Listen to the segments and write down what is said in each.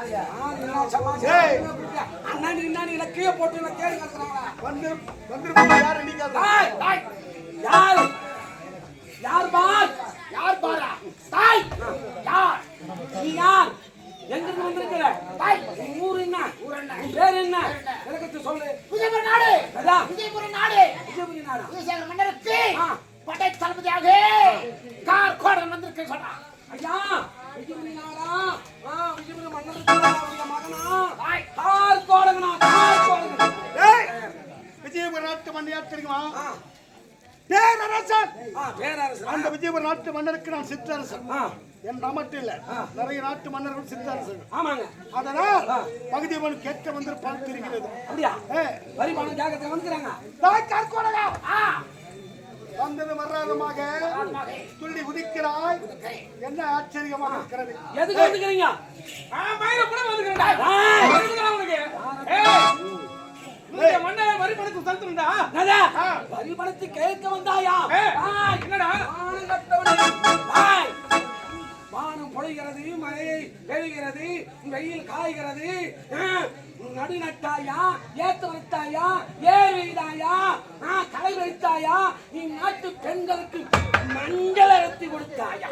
ஆ, என்ன சமாச்சாரம்? ஏய். அண்ணா நீ என்ன நீ என்ன கீழே போட்டு என்ன கேடு கத்துறாங்களா வந்து வந்திருப்போம் யாரு தாய். யார்? யார் பார்? யார் பாரா? தாய். யார்? நீ யார்? எங்கிருந்து வந்திருக்கிற? தாய். உன் ஊர் என்ன? ஊர் என்ன? உன் பேர் என்ன? எனக்கு சொல்லு. விஜயபுர நாடு. அதான் விஜயபுர நாடு. விஜயபுரி நாடா? விஜயசேகர மன்னருக்கு ஆ. படை தளபதியாக கார் கோடன் வந்திருக்க சொன்னா ஐயா விஜயபுரி நாடா? விஜயபுரி நாட்டு மன்னர் தெரியுமா? பேரரசர்? அந்த விஜயபுர நாட்டு மன்னருக்கு நான் சிற்றரசன். என் மட்டும் இல்ல. நிறைய நாட்டு மன்னர்கள் சிற்றரசன் ஆமாங்க. அதனால் பகுதியவன் கேட்க வந்திருப்பான் தெரிகிறது அப்படியா? வரி பணம் ஜாக்கிரதை வந்துக்கிறாங்க? வந்தது வர்றாதமாக துள்ளி உதிக்கிறாய் என்ன ஆச்சரியமாக இருக்கிறது. எதுக்கு வந்துக்கிறீங்க? வரி பணத்தை கேட்க வந்தாயா? என்னடா? வானம் பொழிகிறது மழை பெய்கிறது வெயில் காய்கிறது. நடு நட்டாயா? ஏத்து வைத்தாயா ஏர் வைத்தாயா களை வைத்தாயா? நீ நாட்டு பெண்களுக்கு மஞ்சள் அரைத்தி கொடுத்தாயா?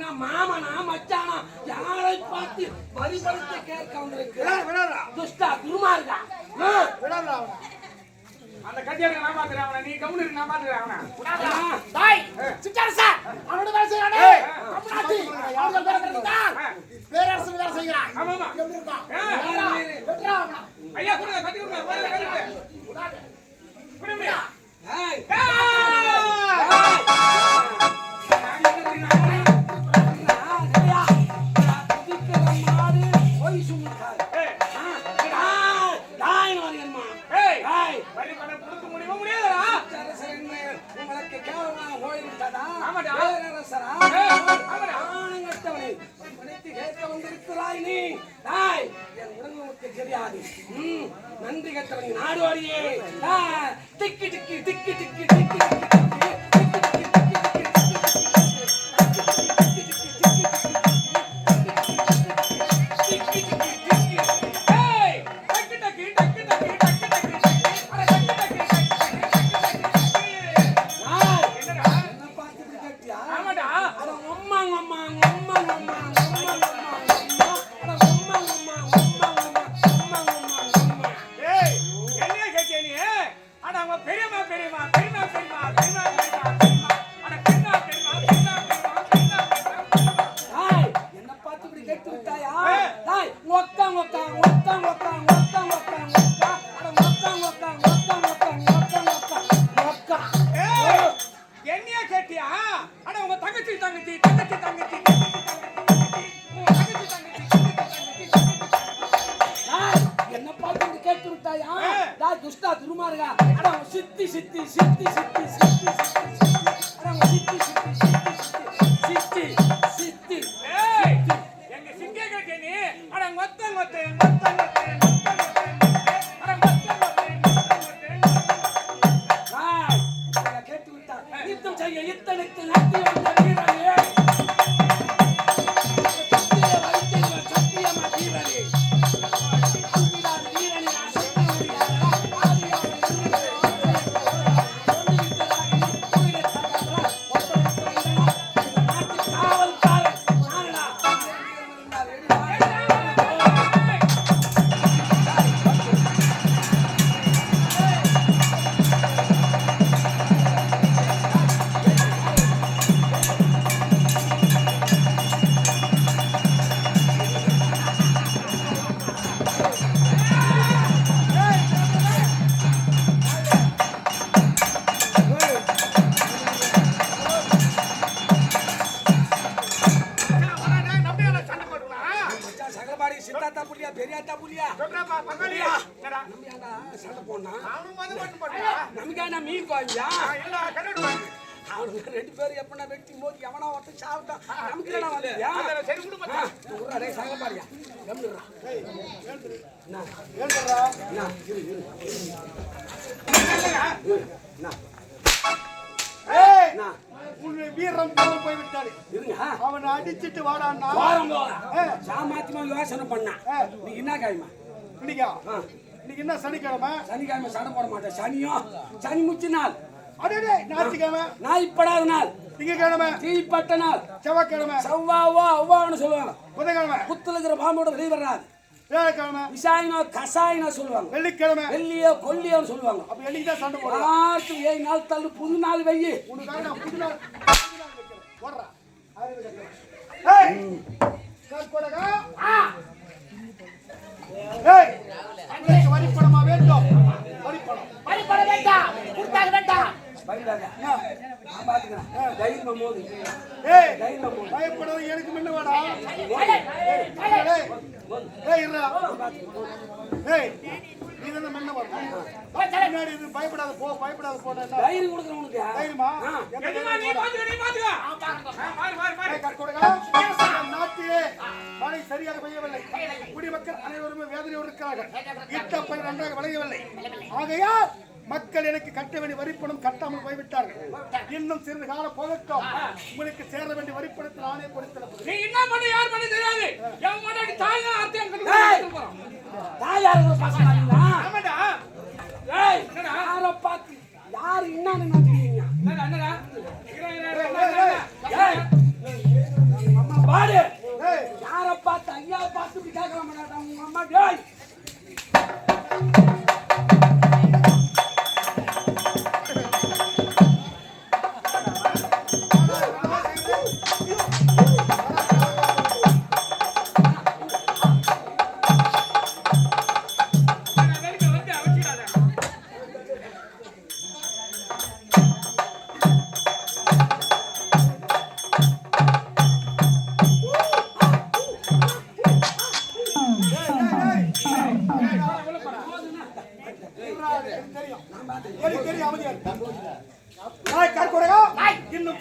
நான் மாமனா மச்சானா? யாரை பார்த்து வரி பணத்தை கேட்க விடாதடா. துஷ்டா அவனை. அந்த கட்டியாருக்கு நான் பாத்துக்கிறேன் அவனை. நீ நான் அவனை. அவனோட வேலை செய்யறானே வேலை பேரரசு வேலை ஆமா, ஆமா. ஐயா, கொடுங்க, கட்டி கொடுங்க. முதல்ல நாடு கட்டவன் அட, உங்க தங்கச்சி, தங்கச்சி, தங்கச்சி, தங்கச்சி, தங்கச்சி, தங்கச்சி, உங்க தங்கச்சி, தங்கச்சி, தங்கச்சி, தங்கச்சி, தங்கச்சி. டேய், என்ன பார்த்து இப்படி கேட்டு விட்டாயா? டேய், துஷ்டா, துருமார்கா. அட உன் சித்தி, சித்தி, சித்தி, சித்தி, சித்தி. அட உன் சித்தி, சித்தி, சித்தி, சித்தி, சித்தி, சித்தி. எங்க கேட்டியா நீ? அட, மொத்த, மொத்த, மொத்த, கோவியா அவனுக்கு ரெண்டு பேரும் எப்படின்னா வெட்டி மோதி எவனா ஒருத்தன் சாப்பிட்டான் நமக்கு என்னடா வந்து அதெல்லாம் சரி மச்சான். டேய் சங்கப்பாரியா கம்மிடுறா என்ன? ஏழ்றா என்ன? இரு இரு. என்ன? ஏய் என்ன? உன் வீரம் போல் போய் விட்டாரு இருங்க. அவனை அடிச்சிட்டு வாடான்னா? சாமாத்தியமா யோசனை பண்ணா. நீ என்ன காயமா இன்னைக்கா. இன்னைக்கு என்ன சனிக்கிழமை? சனிக்கிழமை சண்டை போட மாட்டேன். சனியும் சனி முச்சு நாள். அடே ஞாயிற்றுக்கிழமை. நாய்ப்படாத நாள். திங்கக்கிழமை. தீப்பட்ட நாள். செவ்வாய்க்கிழமை. செவ்வாவா அவ்வான்னு சொல்லுவாங்க. புதன்கிழமை. புத்துல இருக்கிற பாம்போட வெளியே வராது வியாழக்கிழமை. விசாயினோ கசாயினோ சொல்லுவாங்க. வெள்ளிக்கிழமை. வெள்ளியோ கொல்லியோன்னு சொல்லுவாங்க. அப்ப என்னைக்கு தான் சண்டை போடுறா ஆறு ஏழு நாள் தள்ளு புது நாள் வெய்யி. உனக்காக நான் புது நாள். போடுறா. ஏய். ஏய், உங்களுக்கு வரிப்பணமா வேண்டும் வரிப்பணம் வழிபட வேண்டாம் கொடுத்தாக வேண்டாம் பயப்படாத. எனக்கு முன்ன வேடா. தானே முன்ன. பின்னாடி இது பயப்படாத போ பயப்படாத போடா என்ன? தைரியம் கொடுக்குறேன் உனக்கு. தைரியமா? ஆ. எந்த எதுமா நீ தைரியம் பாத்துக்க, நீ பாத்துக்க. ஆ, மாறு, மாறு, மாறு. ஏய், கற்கொடகா, நம் நாட்டிலே மழை சரியாக பெய்யவில்லை குடிமக்கள் அனைவருமே வேதனையோடு இருக்கிறார்கள் இட்ட பயிர் நன்றாக விளையவில்லை ஆகையால் மக்கள் எனக்கு கட்ட வேண்டிய வரிப்பணம் கட்டாமல் போய்விட்டார்கள் இன்னும் சிறிது காலம் போகட்டும் உங்களுக்கு சேர வேண்டிய வரிப்பணத்தை நானே கொடுத்திருப்பேன் நீ என்ன பண்ண யார் பண்ண தெரியாது என் முன்னாடி தாய் தான் அர்த்தம். கொடுத்து பசங்க நீங்களா? ஆமாடா ஏய் யாரை பார்த்து யாரு என்னன்னு நினைக்கிறீங்க என்னடா. ஏய்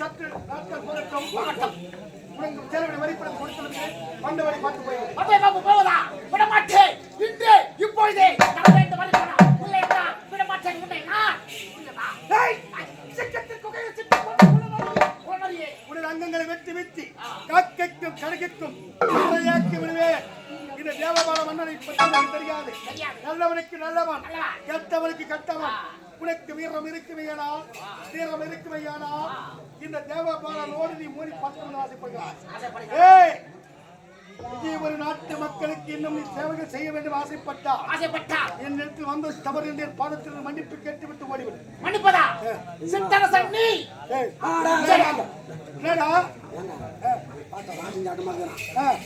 நாட்கள் சற்று நாட்கள் போகட்டும். உங்களுக்கு சேர வேண்டிய வரிப்பணம் கொடுத்திருக்கிறேன். வந்த பார்த்து போய் அப்பே போவதா தெரியாது. நல்லவனுக்கு நல்லவன். கெட்டவனுக்கு கெட்டவன். உனக்கு வீரம் இருக்குமையானால் வீரம் இருக்குமையானால் இந்த தேவபாலனோடு நீ மோதி பார்க்கணும்னு ஆசைப்படுகிறாய். நீ ஒரு நாட்டு மக்களுக்கு இன்னும் நீ சேவைகள் செய்ய வேண்டும் ஆசைப்பட்டால் ஆசைப்பட்டா? என்னிடத்தில் வந்து தவறு என்ற பாதத்தில் மன்னிப்பு கேட்டுவிட்டு ஓடிவிடு. மன்னிப்பதா? ஆடா என்னடா? பார்த்தா வாசி சாட்டமா இருக்கிறான்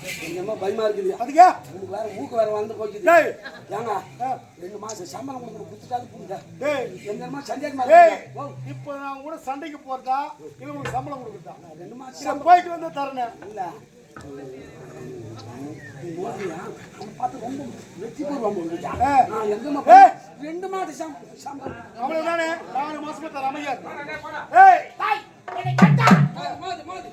அம்மா பயமா இருக்குது அதுக்கா உனக்கு வேற மூக்கு வேற வந்து போச்சுது டேய் ஏங்க ரெண்டு மாசம் சம்பளம் கொடுத்து குத்துட்டாது புரியுதா அம்மா சந்தேகம் இப்போ நான் கூட சண்டைக்கு போறதா இல்ல உங்களுக்கு சம்பளம் கொடுக்குறதா ரெண்டு மாசம் போயிட்டு வந்து இல்ல அவன் பார்த்து ரொம்ப வெற்றி பூர்வம். ரெண்டு சம்- சம்பளம் நாலு மாசமா தர அமையா ஏய் தாய் என்னை கண்டா மோது மோது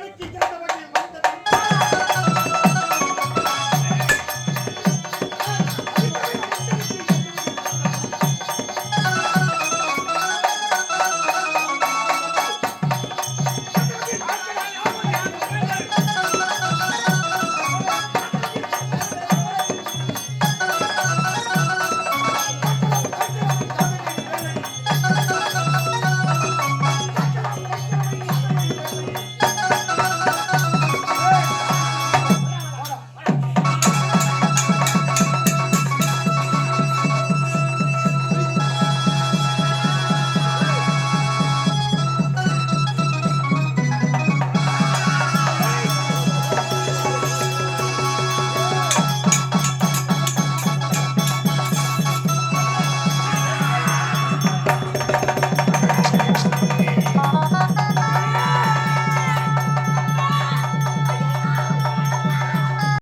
எனக்கு